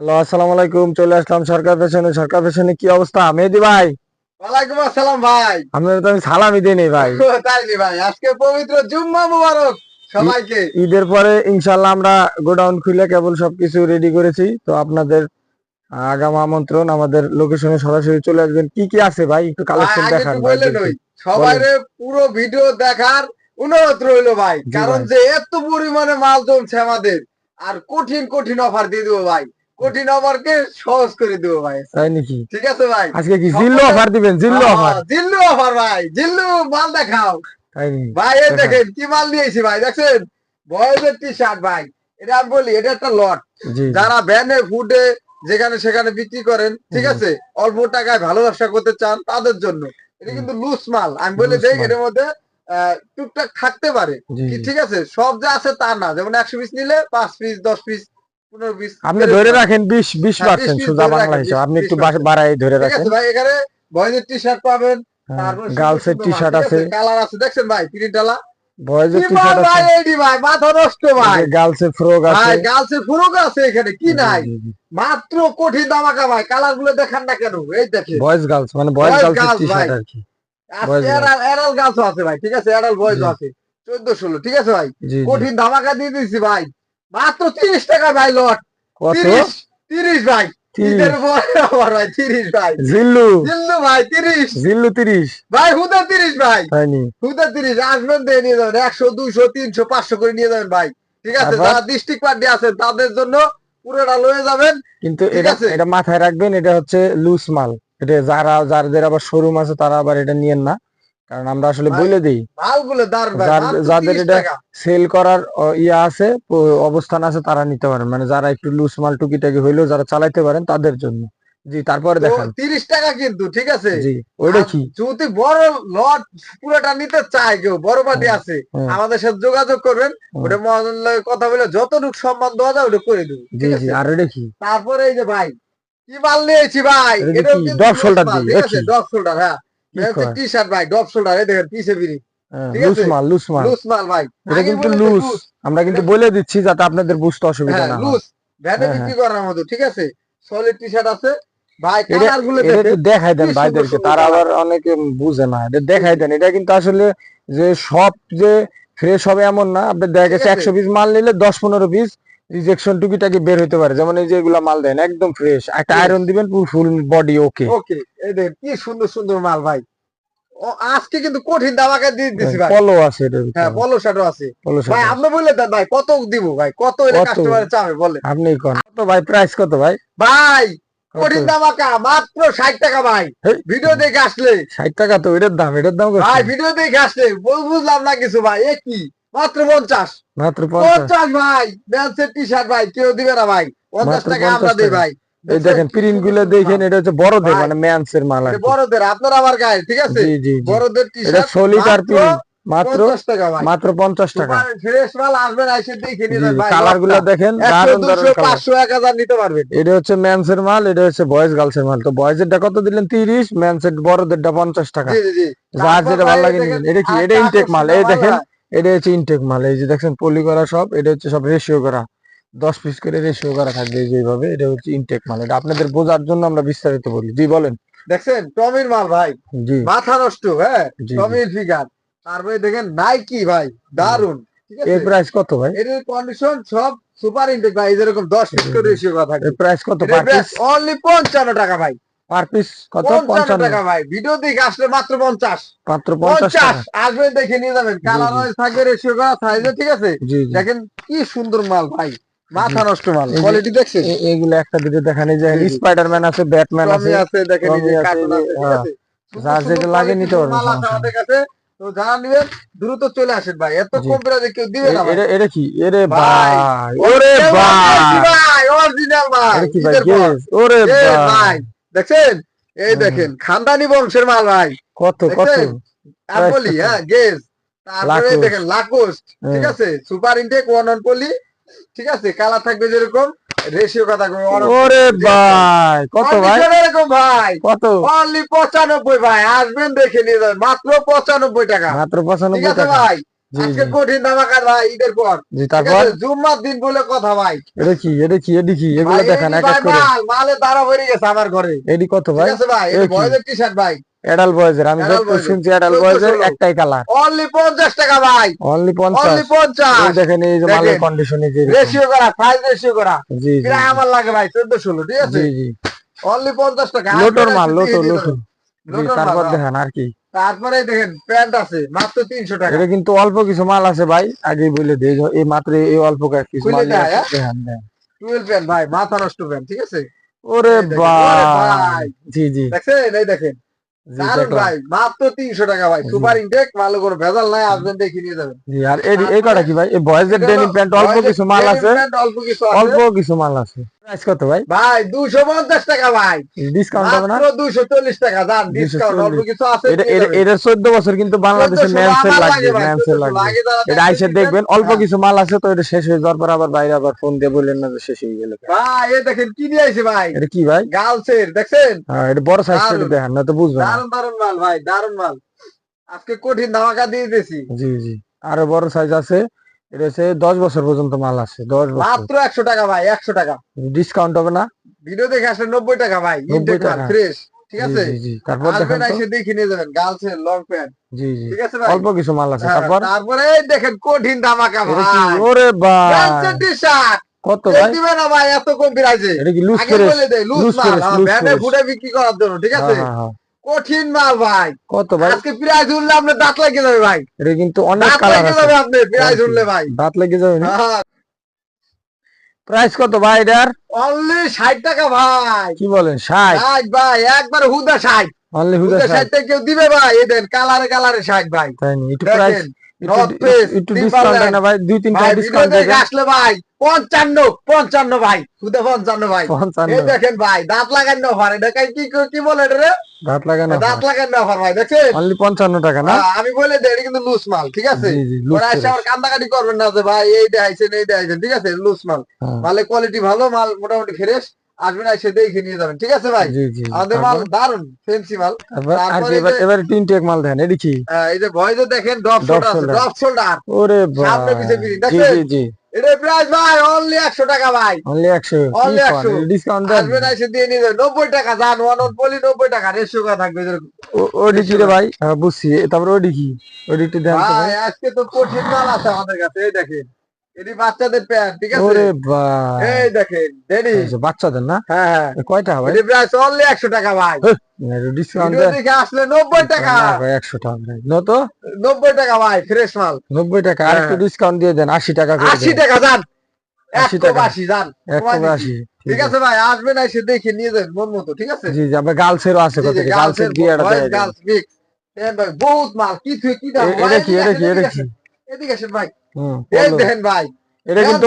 Hello আসসালামু আলাইকুম চলে আসলাম সরকার পেছনে। সরকার পেছনে কি অবস্থা? মেহেদি ভাই। ওয়ালাইকুম আসসালাম ভাই। আপনার তো আমি সালামই দিই নি ভাই তাই নি ভাই? আজকে পবিত্র জুম্মা মুবারক সবাইকে। ঈদের পরে ইনশাল্লাহ আমরা গোডাউন খুলে কেবল সবকিছু রেডি করেছি। তো আপনাদের আগাম আমন্ত্রণ আমাদের লোকেশনে সরাসরি চলে আসবেন। কি কি আছে ভাই? একটু কালেকশন দেখান সবাই পুরো ভিডিও দেখার অনুরোধ রইল ভাই। কারণ যে এত পরিমাণে মাল জমছে আমাদের আর কঠিন কঠিন অফার দিয়ে দেবো ভাই। কঠিন অফারকে সহজ করে দেবো ভাই। তাই নাকি? ঠিক আছে ভাই। আজকে কি জিল্লু অফার দিবেন? জিল্লু অফার জিল্লু অফার ভাই। জিল্লু মাল দেখাও। ভাই এই দেখেন কি মাল নিয়েছি ভাই। দেখছেন? বয়েজের টি শার্ট ভাই। এটা আমি বলি এটা একটা লট। যারা ভ্যানে ফুডে যেখানে সেখানে বিক্রি করেন ঠিক আছে? অল্প টাকায় ভালো ব্যবসা করতে চান তাদের জন্য। এটা কিন্তু লুজ মাল। আমি বলে মাল। এর মধ্যে আহ, টুকটাক থাকতে পারে। ঠিক আছে? সব যা আছে তা না। যেমন একশো পিস নিলে পাঁচ পিস দশ পিস আপনি ধরে রাখেন বিশ বিশ হ্যাঁ, পার্সেন্ট 20 সোজা বাংলা হিসাব আপনি একটু বাড়াই ধরে রাখেন। এখানে বয়েজের টি শার্ট পাবেন তারপর গার্লস টি শার্ট আছে। কালার আছে। দেখছেন ভাই প্রিন্টালা বয়েজের টি শার্ট ভাই আছে। এইটি ভাই মাথা নষ্ট ভাই। গার্লস ফ্রক আছে। ভাই গার্লসের ফুরক আছে এখানে কি নাই। মাত্র কোটি দামাকা ভাই কালারগুলো দেখান না কেন? এই দেখেন। বয়েজ গার্লস মানে বয়েজ গার্লস টি শার্ট ভাই। আর কি। Boys এরাল গার্লস আছে ভাই ঠিক আছে? এরাল বয়েজ আছে। চোদ্দ ষোলো ঠিক আছে ভাই? কঠিন ধামাকা দিয়ে দিচ্ছি ভাই। মাত্র তিরিশ টাকা ভাই লট। কত? তিরিশ ভাই। ভাই তিরিশ ভাই। জিল্লু। জিল্লু ভাই তিরিশ। জিল্লু তিরিশ। ভাই হুদা তিরিশ ভাই। হুদা তিরিশ আসবেন দিয়ে নিয়ে যাবেন। একশো দুইশো তিনশো পাঁচশো করে নিয়ে যাবেন ভাই। ঠিক আছে যারা ডিস্ট্রিক্ট পার্টি আছেন তাদের জন্য পুরোটা লয়ে যাবেন। কিন্তু এটা এটা মাথায় রাখবেন এটা হচ্ছে লুজ মাল। এটা যারা যাদের আবার শোরুম আছে তারা আবার এটা নিয়েন না। কারণ আমরা আসলে বলে দিই। যাদের এটা-। সেল করার ইয়া আছে অবস্থান আছে তারা নিতে পারেন। মানে যারা একটু লুজ মাল টুকিটাকি হইলেও যারা চালাইতে পারেন তাদের জন্য। জি তারপরে দেখান। 30 টাকা কিন্তু ঠিক আছে? জি ওইটা কি? যদি বড় লট পুরোটা নিতে চায় কেউ বড় পার্টি আছে আমাদের সাথে যোগাযোগ করবেন ওটা মহাজনের কথা বলে যতটুকু সম্মান দেওয়া যায় ওটা করে দেবো জি জি আর এটা কি? তারপরে এই যে ভাই কি মাল নিয়েছি ভাই এটা shoulder মাল, দিয়ে? ডপ শোল্ডার হ্যাঁ? টি শার্ট ভাই ডপ শোল্ডার এই দেখেন পিছে বিড়ি। লুজ আছে? মাল লুজ মাল। লুজ মাল ভাই। এটা কিন্তু লুজ আমরা কিন্তু বলে দিচ্ছি যাতে আপনাদের বুঝতে অসুবিধা হ্যাঁ না হয়। লুজ ভ্যানে হ্যাঁ, বিক্রি করার মতো ঠিক আছে? সলিড টি শার্ট আছে। ভাই কালারগুলো দেখাই দেন ভাইদেরকে তারা আবার অনেকে বুঝে না। এটা দেখাই দেন। এটা কিন্তু আসলে যে সব যে ফ্রেশ হবে এমন না। আপনি দেখা গেছে একশো পিস মাল নিলে দশ পনেরো পিস রিজেকশন টুকিটাকি বের হতে পারে। যেমন এই যে এগুলা মাল দেন একদম ফ্রেশ একটা আয়রন দিবেন পুরো ফুল বডি ওকে ওকে এই দেখেন কি সুন্দর সুন্দর মাল ভাই। ও আজকে কিন্তু কঠিন দামাকে দিয়ে দিছি ভাই। পলো আছে হ্যাঁ পলো শার্টও আছে। ভাই আপনি বললে দেন ভাই কত দিব ভাই? কত কত? কাস্টমার চাবে বলে আপনি কোন? কত ভাই প্রাইস কত ভাই? ভাই কঠিন দামাকা মাত্র ষাট টাকা ভাই। ভিডিও দেখে আসলে। ষাট টাকা তো এটার দাম এটার দাম ভাই ভিডিও দেখে আসলে বুঝলাম না কিছু ভাই এ কি? মাত্র পঞ্চাশ। মাত্র ভাই ব্যান্সের টি শার্ট ভাই কেউ দিবে না ভাই। পঞ্চাশ মাত্র টাকা আমরা 50 ভাই। এই দেখেন প্রিন্টগুলো দেখেন এটা হচ্ছে বড়দের। মানে ম্যানসের মাল বড়দের আপনার আমার গায়ে ঠিক আছে? জি জি জি। বড়দের টি এটা সলিড আর প্রিন্ট মাত্র পঞ্চাশ টাকা মাত্র পঞ্চাশ টাকা। ফ্রেশ মাল আসবেন এসে দেখে কালারগুলো দেখেন পাঁচশো এক হাজার নিতে পারবেন এটা হচ্ছে ম্যানস এর মাল এটা হচ্ছে বয়েজ গার্লস এর মাল। তো বয়েজ এরটা কত দিলেন? তিরিশ ম্যানস এর বড়দেরটা পঞ্চাশ টাকা। যার যেটা ভালো লাগে এটা কি? এটা intake মাল, এই দেখেন। এটা হচ্ছে ইনটেক মাল। এই যে দেখছেন পলি করা সব এটা হচ্ছে সব রেশিও করা। দশ পিস করে রেশিও করা থাকবে এই যে এটা হচ্ছে ইনটেক মাল। এটা আপনাদের বোঝার জন্য আমরা বিস্তারিত বলি। জি বলেন। দেখছেন টমির মাল ভাই। জি। মাথা নষ্ট হ্যাঁ? টমির ফিগার তারপরে দেখেন নাইকি ভাই দারুণ এর প্রাইস কত ভাই? এটার কন্ডিশন সব সুপার ইনটেক ভাই যেরকম দশ পিস করে রেশিও করা থাকে প্রাইস কত পার পিস অনলি পঞ্চান্ন টাকা ভাই। পার পিস কত? টাকা ভাই। ভিডিও দেখে আসলে মাত্র পঞ্চাশ। মাত্র আসবেন দেখে নিয়ে যাবেন। কালার ওয়াইজ থাকবে রেশিও করা সাইজে ঠিক আছে? দেখেন কি সুন্দর মাল ভাই। মাথা নষ্ট মাল। এই কোয়ালিটি দেখছেন? এগুলো একটা দেখানি। স্পাইডারম্যান আছে ব্যাটম্যান আছে টমি আছে। দেখেন এই যে কার্টুন আছে ঠিক হ্যাঁ। আছে? যার যেটা লাগে নিতে পারবেন, মাল আছে আমাদের কাছে। তো যারা নিবেন দ্রুত চলে আসেন ভাই। এত। কম প্রাইসে কেউ দিবে না এ- এটা এটা কি? এরে ভাই, ওরে ভাই। অরিজিনাল ভাই। কি ভাই? ওরে ভাই। দেখছেন? এই দেখেন খানদানি বংশের মাল ভাই। কত কত? আর বলি হ্যাঁ গেজ। তারপরে দেখেন লাকোস্ট ঠিক হ্যাঁ। আছে? Super intake one on poly ঠিক আছে? কালার থাকবে যেরকম রেশিও কথা ওরে ভাই কত ভাই? এরকম ভাই। কত? অনলি পঁচানব্বই ভাই আসবেন দেখে নিয়ে যাবেন মাত্র পঁচানব্বই টাকা। মাত্র ঠিক পঁচানব্বই আছে টাকা। ভাই? আজকে কঠিন ধামাকা ভাই ঈদের পর। জি তারপর? জুম্মার দিন বলে কথা ভাই। এটা কি এটা কি এটা কি? এগুলো দেখেন এক এক করে। মাল মালে দাঁড়া ভরে গেছে আমার ঘরে। এডি কত ঠিক আছে ভাই এই বয়েজের টি শার্ট ভাই। এডাল বয়েজের আমি যত শুনছি এডাল বয়েজের একটাই কালার অনলি পঞ্চাশ টাকা ভাই। অনলি পঞ্চাশ। অনলি পঞ্চাশ। এই দেখেন এই যে মালের কন্ডিশন এই যে রেশিও করা প্রাইস রেশিও করা। জি জি। আমার লাগে ভাই চোদ্দ ষোলো ঠিক আছে? জি জি। অনলি পঞ্চাশ টাকা লোটর মাল আসবে লোটর লোটর দিতে জি লোটর মাল, তারপর। দেখেন আর কি। তারপরে দেখেন প্যান্ট আছে মাত্র তিনশো টাকা। এটা কিন্তু অল্প কিছু মাল আছে ভাই আগেই বলে দেই এই মাত্র এই অল্প কিছু মাল নিয়ে দেয়, আসছে, দেখেন দেখেন। টুয়েলভ প্যান্ট ভাই মাথা নষ্ট প্যান্ট ঠিক আছে? ওরে এই দেখেন, ওরে ভাই। ভাই। জি জি। দেখছেন? এই দেখেন। ভাই মাত্র তিনশো টাকা ভাই। সুপার ইনটেক ভালো করে ভেজাল নাই আসবেন দেখে নিয়ে যাবেন। জি আর এই কটা কি ভাই? এই বয়েজের ডেনিম প্যান্ট অল্প কিছু মাল আছে। অল্প কিছু আছে। অল্প কিছু মাল আছে। প্রাইস কত ভাই? ভাই দুশো পঞ্চাশ টাকা ভাই। ডিসকাউন্ট হবে না? মাত্র দুশো চল্লিশ টাকা যান ডিসকাউন্ট অল্প কিছু আছে এটা এটা- যাবেন। এটা চোদ্দ বছর কিন্তু বাংলাদেশে 1400 ম্যানসের আমার লাগবে লাগে ভাই, ম্যানসের 1400 লাগবে। লাগে এটা আইসে দেখবেন, অল্প হ্যাঁ। কিছু মাল আছে তো এটা শেষ হয়ে যাওয়ার পর আবার বাইরে আবার ফোন দিয়ে বললেন না যে শেষ হয়ে গেল। ভাই এই দেখেন কি নিয়ে আইছে ভাই? এটা কি ভাই? গার্লসের দেখছেন? হ্যাঁ এটা বড় সাইজ। দেখেন না তো বুঝবেন দারুণ দারুণ মাল ভাই দারুণ মাল। আজকে কঠিন ধামাকা দিয়ে দিয়েছি। জি জি। আরও বড় সাইজ আছে। এটা হচ্ছে দশ বছর পর্যন্ত মাল আছে দশ বছর। মাত্র একশো টাকা ভাই একশো টাকা। ডিসকাউন্ট হবে না? ভিডিও দেখে আসলে নব্বই টাকা ভাই 90 টাকা। ফ্রেশ ঠিক আছে? জি জি তারপর দেখেন এসে দেখে নিয়ে যাবেন গার্লসের লং প্যান্ট জি জি। ঠিক আছে ভাই? অল্প কিছু মাল আছে হ্যাঁ, তারপর? তারপরে দেখেন কঠিন ধামাকা ভাই। ওরে ভাই গার্লসের টি শার্ট কত ভাই? দিবে না ভাই এত কম প্রাইসে এটা কি লুজ করে লুজ করে। ফুটে বিক্রি করার জন্য ঠিক আছে? হ্যাঁ, হ্যাঁ, হ্যাঁ। কঠিন মাল ভাই। কত ভাই? আজকে প্রায় উঠলে আপনার দাঁত লাগে যাবে ভাই। এটা কিন্তু অনেক কালার আছে। যাবে আপনি প্রায় উঠলে ভাই। দাঁত লেগে যাবে না? হ্যাঁ। প্রাইস কত ভাই এটার? অনলি ষাট টাকা ভাই। কি বলেন 60 60 ভাই একবার হুদা ষাট। অনলি হুদা হুদা ষাট। ষাট কেউ দিবে ভাই এ দেন কালারে কালারে ষাট ভাই। তাই না একটু প্রাইস একটু ডিসকাউন্ট না ভাই দুই তিনটা ডিসকাউন্ট আসলে ভাই পঞ্চান্ন পঞ্চান্ন ভাই হুদা পঞ্চান্ন ভাই। এই দেখেন ভাই দাঁত লাগান না অফার এটা কি কি বলে রে? দাঁত লাগানো দাঁত লাগান না অফার ভাই অনলি পঞ্চান্ন টাকা না? হ্যাঁ, আমি বলে এটা কিন্তু লুজ মাল ঠিক আছে? ওরা এসে আবার কান্দাকাটি করবেন না যে ভাই এই দেখাইছেন এই দেখাইছেন ঠিক আছে? লুজ মাল। মালের কোয়ালিটি ভালো মাল মোটামুটি ফ্রেশ আসবেন এসে দেখে নিয়ে যাবেন। ঠিক আছে ভাই? আমাদের মাল দারুণ ফেন্সি মাল। এবার তিন টেক মাল দেন এটি কি? এই যে ভয়েসে দেখেন Drop শোল্ডার আছে shoulder। শোল্ডার ওরে সামনে ভাই। পিছে পিছে, জি? জি জি। এটা প্রাইস ভাই অনলি একশো টাকা ভাই। অনলি 100 ডিসকাউন্ট দেন। আসবেন এসে দিয়ে নিয়ে যাবেন টাকা যান ওয়ান টাকা রেশিও থাকবে ওডি কি রে ভাই? হ্যাঁ, বুঝছি। তারপর ওডি কি? ওডি একটু দেন ভাই ভাই। আজকে তো কঠিন মাল আছে আমাদের কাছে এই দেখেন। এটি বাচ্চাদের প্যান্ট ঠিক আছে? ওরে এই দেখেন রেডি বাচ্চাদের না? হ্যাঁ হ্যাঁ। কয়টা ভাই? এটি প্রাইস অনলি একশো টাকা ভাই। ডিসকাউন্ট দেখে আসলে নব্বই টাকা। একশো নব্বই টাকা ভাই ফ্রেশ মাল। নব্বই টাকা আর একটু হ্যাঁ। ডিসকাউন্ট দিয়ে দেন আশি টাকা আশি টাকা যান। 80 টাকা। আশি যান। ঠিক আছে ভাই আসবেন এসে দেখে নিয়ে যাবেন মন মতো ঠিক আছে? জি জি আবার গার্লসেরও আছে কত গার্লসের দেন। গার্লস মিক্স বহুত মাল কি তুই কি দাম? ভাই, এটা কি এটা কি এটা কি? এদিকে আসেন ভাই। হুম এই দেখেন ভাই এটা কিন্তু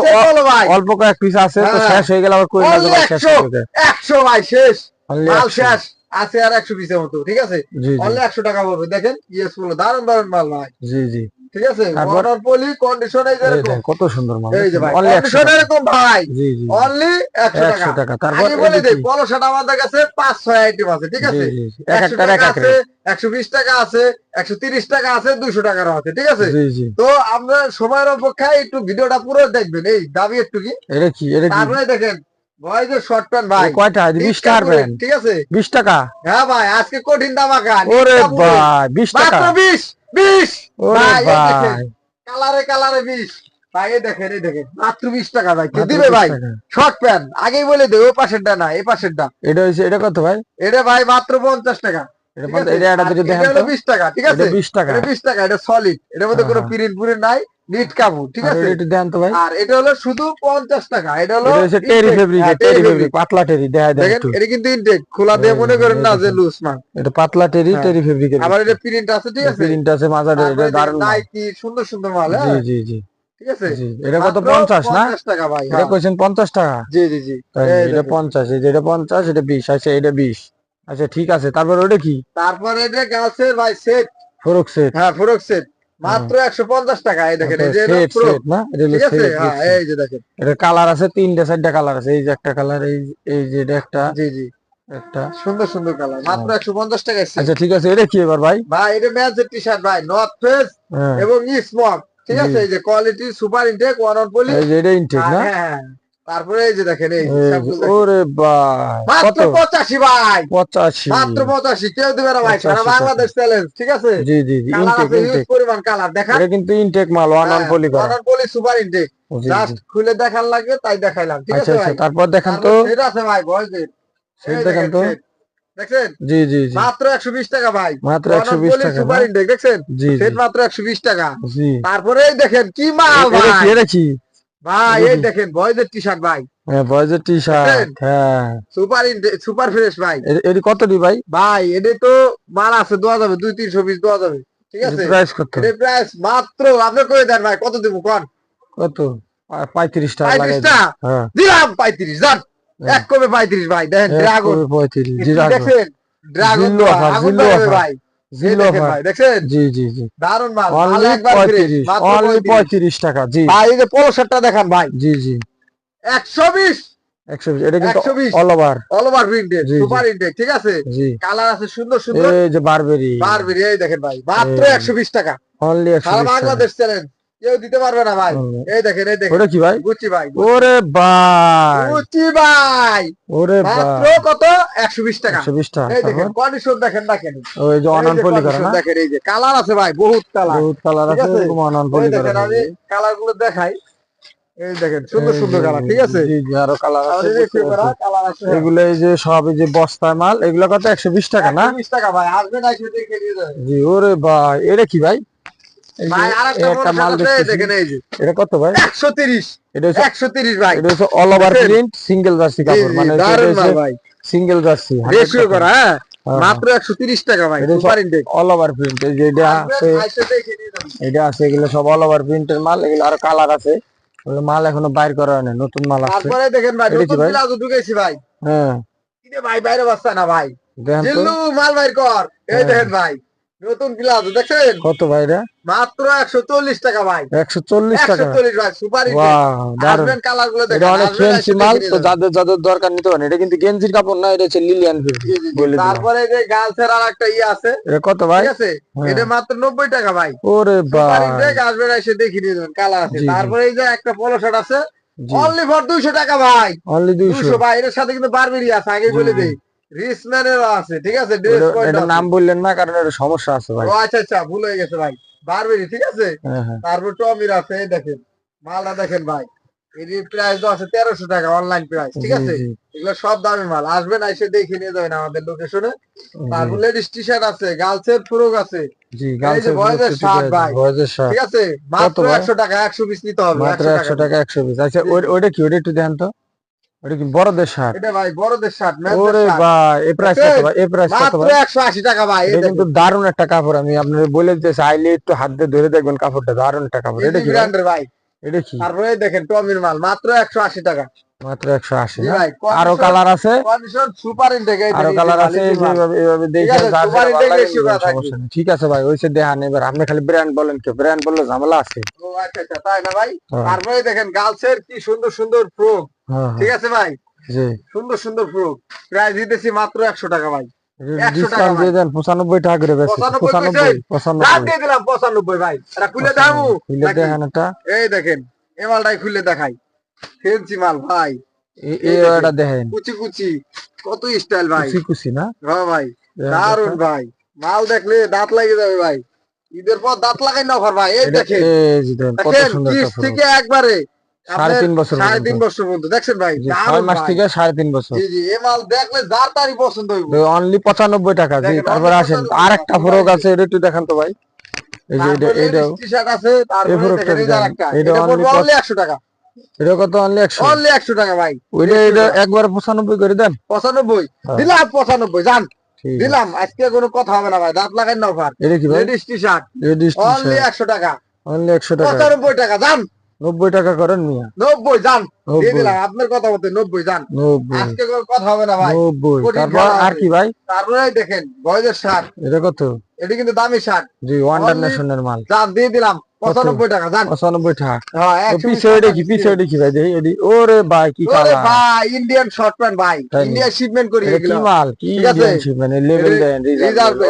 অল্প কয়েক পিস আছে তো হ্যাঁ। শেষ হয়ে গেলে আবার কই না ভাই শেষ 100 যায় একশো ভাই শেষ। মাল শেষ। আছে আর একশো পিসের মতো ঠিক আছে? অনলি একশো টাকা পড়বে দেখেন ইয়েস বলো দারুণ দারুণ মাল ভাই। জি জি। ঠিক আছে? ওয়াটার পলি কন্ডিশনে এরকম। কত সুন্দর মাল এই যে ভাই এরকম ভাই। অনলি 100 টাকা। তারপর আমি দেই পলসাটা আমাদের কাছে আইটেম আছে ঠিক আছে? আছে 120 টাকা আছে 130 টাকা আছে 200 আছে ঠিক আছে? তো আমরা সময়ের অপেক্ষায় একটু ভিডিওটা পুরো দেখবেন। এই দাবি একটু কি? এটা কি? এটা কি? তারপরে দেখেন ভাই যে শর্ট প্যান্ট ভাই কয়টা? বিশ ঠিক আছে? 20 টাকা? হ্যাঁ ভাই আজকে কঠিন দাম আকার টাকা। বিশ বিশ। কালারে কালারে বিষ। ভাই দেখেন এই দেখেন মাত্র বিশ টাকা ভাই। কে দিবে ভাই? Short pant. আগেই বলে দে ও পাশেরটা না এ পাশেরটা। এটা হইছে এটা কত ভাই? এটা ভাই মাত্র পঞ্চাশ টাকা। এটা? এটা বিশ টাকা ঠিক আছে? বিশ টাকা। বিশ টাকা এটা সলিড এটার মধ্যে কোনো প্রিন্ট পিরিন নাই। নিট কাপড় ঠিক আছে? এটা একটু দেন তো ভাই। আর এটা হলো শুধু পঞ্চাশ টাকা এটা হলো এটা টেরি ফেব্রিক টেরি ফেব্রিক পাতলা টেরি দেখা দেন দেখেন এটা কিন্তু ইনটেক খোলা দিয়ে মনে করেন না যে লুজ মাল এটা পাতলা টেরি। টেরি ফেব্রিকের আবার এটা প্রিন্ট আছে ঠিক আছে? প্রিন্ট আছে মাঝারে এটা দারুণ। নাইকি সুন্দর সুন্দর মাল জি হ্যাঁ? জি জি ঠিক আছে? জি এটা কত? মাত্র পঞ্চাশ না? 50 টাকা ভাই এটা হ্যাঁ। কইছেন পঞ্চাশ টাকা? জি জি জি। এটা দেখেন। পঞ্চাশ এই যে এটা পঞ্চাশ এটা বিশ আচ্ছা এটা বিশ। আচ্ছা ঠিক আছে। তারপর ওটা কি? তারপরে এটা গার্লসের ভাই সেট ফরক সেট হ্যাঁ ফ্রক সেট মাত্র একশো পঞ্চাশ টাকা এই দেখেন এই যে এটা ঠিক আছে? হ্যাঁ এই যে দেখেন। কালার আছে তিনটা চারটা কালার আছে। এই যে একটা কালার এই এই যে এটা একটা জি জি। একটা সুন্দর সুন্দর কালার। মাত্র একশো পঞ্চাশ টাকা আচ্ছা ঠিক আছে। এটা কি এবার ভাই? ভাই এটা ম্যাচের টি শার্ট ভাই। নর্থ ফেস হ্যাঁ। এবং স্মক ঠিক আছে? এই যে quality super intake one on poly এই যে এটা ইনটেক না? হ্যাঁ। তারপরে এই যে দেখেন এই। ওরে ভাই কত? মাত্র পঁচাশি ভাই। পঁচাশি। মাত্র পঁচাশি কেউ দিবে না ভাই সারা বাংলাদেশ চ্যালেঞ্জ ঠিক আছে? জি জি জি ইনটেক ইনটেক পরিমাণ কালার দেখা। এটা কিন্তু ইনটেক মাল ওয়ান অন পলি করা। পলি সুপার ইনটেক। জাস্ট খুলে দেখার লাগবে তাই দেখাইলাম ঠিক আচ্ছা আছে আচ্ছা ভাই? তারপর দেখেন তো। সেট আছে ভাই বয়সের সেট দেখেন তো দেখছেন? জি জি জি। মাত্র একশো বিশ টাকা ভাই। মাত্র একশো বিশ টাকা সুপার? ইনটেক দেখছেন? সেট মাত্র একশো বিশ টাকা। জি। তারপরে দেখেন কি মাল এটা কি ভাই। এটা কি? ভাই এই? দেখেন বয়েজের টি শার্ট ভাই। হ্যাঁ বয়েজের টি শার্ট দেখেন? হ্যাঁ। সুপার সুপার ফ্রেশ ভাই। এটি কত দি ভাই? ভাই এটা তো মাল আছে দেওয়া যাবে দুই তিনশো পিস দেওয়া যাবে ঠিক আছে? প্রাইস কত? প্রাইস মাত্র আপনি করে দেন ভাই কত দিব কোন? কত? পঁয়ত্রিশ টাকা পঁয়ত্রিশ টাকা হ্যাঁ। দিলাম পঁয়ত্রিশ জান। হ্যাঁ। এক কমে পঁয়ত্রিশ ভাই দেখেন ড্রাগন পঁয়ত্রিশ রাখো ড্রাগন। ভাই। ভাই দেখছেন জি জি জি। দারুণ মাল মাল অনলি পঁয়ত্রিশ fresh, মাত্র অনলি 35 পঁয়ত্রিশ টাকা জি। ভাই এই যে পোলো শার্টটা দেখান ভাই। জি জি। একশো বিশ। একশো বিশ এটা কিন্তু 120 all over all over printed জি, জি। সুপার ইনটেক ঠিক আছে? জি। কালার আছে সুন্দর সুন্দর। এই যে বারবেরি বারবেরি এই দেখেন ভাই মাত্র একশো বিশ টাকা। অনলি একশো বাংলাদেশ চ্যালেঞ্জ কেউ দিতে পারবে না ভাই। এই দেখেন এই দেখেন। ওটা কি ভাই? গুচি ভাই ওরে ভাই। গুচি ভাই। ওরে মাত্র কত? একশো বিশ টাকা। একশো বিশ টাকা এই দেখেন কন্ডিশন দেখেন দেখেন। ওই যে এই অনন পলি করা না? দেখেন এই যে কালার আছে ভাই বহুত কালার বহুত কালার আছে? এরকম অনন এই পলি করা আমি কালারগুলো দেখাই। এই দেখেন সুন্দর সুন্দর কালার ঠিক আছে? জি জি আরও কালার আছে কালার আছে। এগুলো এই যে সব এই যে বস্তায় মাল এগুলো কত? একশো বিশ টাকা না? 120 টাকা ভাই আসবেন এসে দেখে যাবেন জি ওরে ভাই এটা কি ভাই? একটা মাল মাল দেখেন এই যে। এটা কত ভাই? 130 এটা 130 ভাই। এটা হচ্ছে all over print single jersey জি, কাপড় মানে ভাই। সিঙ্গেল জার্সি রেশিও করা হ্যাঁ? মাত্র 130 টাকা ভাই super intake all over print এই যে এটা আছে। এটা এগুলো সব অল ওভার প্রিন্টের মাল এগুলো আরও কালার আছে। মাল এখনও বাইর করা হয় না নতুন মাল আছে। তারপরে দেখেন ভাই নতুন ভাই? প্লাজো ঢুকেছি ভাই। হ্যাঁ। ভাই বাইরে বাস্তা না ভাই। দেখেন মাল বাইর কর। এই হ্যাঁ। দেখেন ভাই নতুন প্লাজো দেখছেন? কত ভাই এটা মাত্র 140 টাকা ভাই। একশো চল্লিশ টাকা? 140 ভাই সুপার আসবেন কালারগুলো দেখেন অনেক ফ্যান্সি মাল তো যাদের যাদের দরকার নিতে পারেন। এটা কিন্তু গেঞ্জির কাপড় না এটা হচ্ছে লিলিয়ান। বলে তারপরে যে গার্লসের আর একটা ইয়ে আছে। এটা কত ভাই? ঠিক আছে? হ্যাঁ। এটা মাত্র নব্বই টাকা ভাই। ওরে ভাই। আসবেন এসে দেখে নিয়ে যাবেন কালার আছে। তারপরে এই যে একটা পলো শার্ট আছে। অনলি ফর দুইশো টাকা ভাই। অনলি দুইশো। দুইশো ভাই এর সাথে কিন্তু বারবেরি আছে আগে বলে। দেই। আছে ঠিক আছে? ড্রেস নাম বললেন না কারণ এটা সমস্যা আছে ভাই। ও আচ্ছা আচ্ছা ভুল হয়ে গেছে ভাই। বারবেরি ঠিক আছে? হ্যাঁ হ্যাঁ। তারপর টমির আছে দেখেন। মালটা দেখেন ভাই। এর প্রাইস আছে তেরোশো টাকা অনলাইন প্রাইস ঠিক আছে? এগুলো সব দামি মাল। আসবেন এসে দেখে নিয়ে যাবেন আমাদের লোকেশনে তারপর জি, লেডিস টি শার্ট আছে। গার্লসের ফ্রক আছে জি গার্লসের boys এর ভাই। বয়েজের শার্ট ঠিক আছে? মাত্র একশো টাকা একশো পিস নিতে হবে মাত্র একশো টাকা। একশো পিস আচ্ছা। ওইটা কি? ওইটা একটু দেখেন তো। ওটা কি বড়দের শার্ট এটা ভাই বড়দের শার্ট ওরে ভাই এই প্রাইস কত ভাই? এই প্রাইস কত ভাই? একশো আশি টাকা ভাই এটা কিন্তু দারুণ একটা কাপড় আমি আপনার বলে দিতেছি আইলে একটু হাত দিয়ে ধরে দেখবেন কাপড়টা দারুণ একটা কাপড়। এটা কি ব্র্যান্ডের ভাই। এটা কি? তারপরে এই দেখেন টমির মাল মাত্র একশো আশি টাকা। মাত্র একশো আশি জি না? আরও কালার আছে? কন্ডিশন সুপার ইনটেক আরও কালার আছে যে এই যে মাল। এভাবে এভাবে দেখে আছে, যার super যেটা ভালো intake লাগে ratio নিবেন, করা সমস্যা ঠিক আছে ভাই ওইসে দেখান এবার। আপনি খালি ব্র্যান্ড বলেন কি ব্র্যান্ড বললে ঝামেলা আছে। ও আচ্ছা আচ্ছা তাই না ভাই? তারপরে দেখেন গার্লসের কি সুন্দর সুন্দর ফ্রক হ্যাঁ, ঠিক আছে ভাই? হ্যাঁ, সুন্দর সুন্দর ফ্রক প্রাইস দিতেছি মাত্র একশো টাকা ভাই। ডিসকাউন্ট দিয়ে দেন পঁচানব্বই টাকা করে পঁচানব্বই পঁচানব্বই দিলাম পঁচানব্বই ভাই। এটা খুলে দামু খুলে দেখেন এটা এই দেখেন এ মালটাই খুলে দেখাই। ফেন্সি মাল ভাই। এটা দেখেন কুচি কুচি। কত স্টাইল ভাই। কুচি কুচি না? হ্যাঁ ভাই দারুণ ভাই। মাল দেখলে দাঁত লাগে যাবে ভাই। ঈদের পর দাঁত লাগাই না ভাই। এই দেখেন। থেকে একবারে সাড়ে তিন বছর সাড়ে তিন বছর পর্যন্ত। দেখছেন ভাই ছয় মাস থেকে সাড়ে তিন বছর। জি জি এ মাল দেখলে যার তারই পছন্দ হইব। অনলি পঁচানব্বই টাকা জি তারপরে আসেন। আর একটা টাকা। আছে এটা একটু দেখান তো ভাই। এই যে এটা এটাও। আছে এই তারপরে ফ্রকটা দেখেন এই যে দেন। এটা এটা only পড়বে অনলি 100 টাকা। এটা কত? অনলি একশো। অনলি 100 টাকা ভাই। ওইটা এটা একবার পঁচানব্বই করে দেন। 95 হ্যাঁ। দিলাম 95 জান দিলাম আজকে কোনো কথা হবে না ভাই। দাঁত লাগাই না অফার। এটা কি ভাই? লেডিস লেডিস অনলি 100 টাকা। অনলি একশো টাকা। 95 টাকা জান নব্বই টাকা করেন মিয়া। 90 জান দিয়ে নব্বই দিলাম আপনার কথা মতে 90 জান নব্বই। আজকে কথা হবে না ভাই। নব্বই। তারপর আর কি ভাই? তারপরে দেখেন বয়সের শার্ট এটা কত? এটি কিন্তু দামি শার্ট জি ওয়ান্ডার নেশনের মাল। জান দিয়ে দিলাম। 95 টাকা জান পঁচানব্বই টাকা। হ্যাঁ ও 120 পিছে এটা কি টাকা পিছে এটা কি ভাই? দেখি এডি ওরে ভাই কি ওরে ভাই ইন্ডিয়ান শর্ট প্যান্ট ভাই? ইন্ডিয়া শিপমেন্ট করি কি মাল? কি ঠিক আছে? মানে লেভেল দেন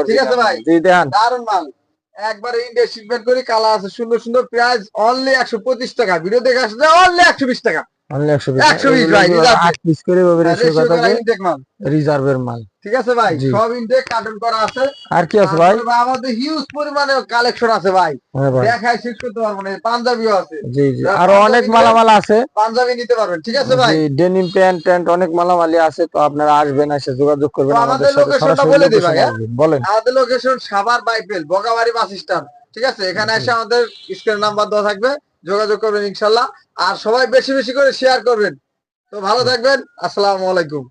ঠিক আছে ভাই? দেন। দারুণ মাল। একবারে ইন্ডিয়া শিপমেন্ট করি কালা আছে সুন্দর সুন্দর প্রাইস অনলি একশো পঁচিশ টাকা। ভিডিও দেখে আসলে অনলি একশো বিশ টাকা। অনলি একশো পিস 120 ভাই, reserve। আট পিস করে এভাবে রেশিও ratio করা থাকে intake মাল। রিজার্ভের মাল। ঠিক আছে ভাই সব ইনটেক কার্টন করা আছে। আর কি আছে ভাই? আমাদের হিউজ পরিমাণে কালেকশন আছে ভাই। ভাই। দেখাই শেষ করতে পারব না পাঞ্জাবিও আছে। জি জি। যারা আরও অনেক মালামাল আছে। পাঞ্জাবি নিতে পারবেন ঠিক আছে ভাই? ডেনিম প্যান্ট ট্যান্ট অনেক মালামালি আছে তো আপনারা আসবেন এসে যোগাযোগ করবেন আমাদের বলে দিই ভাই, হ্যাঁ? বলেন। আমাদের location Savar Baipail Bagabari bus stand ঠিক আছে? এখানে এসে আমাদের স্ক্রিন নাম্বার দেওয়া থাকবে। যোগাযোগ করবেন ইনশাল্লাহ। আর সবাই বেশি বেশি করে শেয়ার করবেন। তো ভালো থাকবেন। আসসালামু আলাইকুম।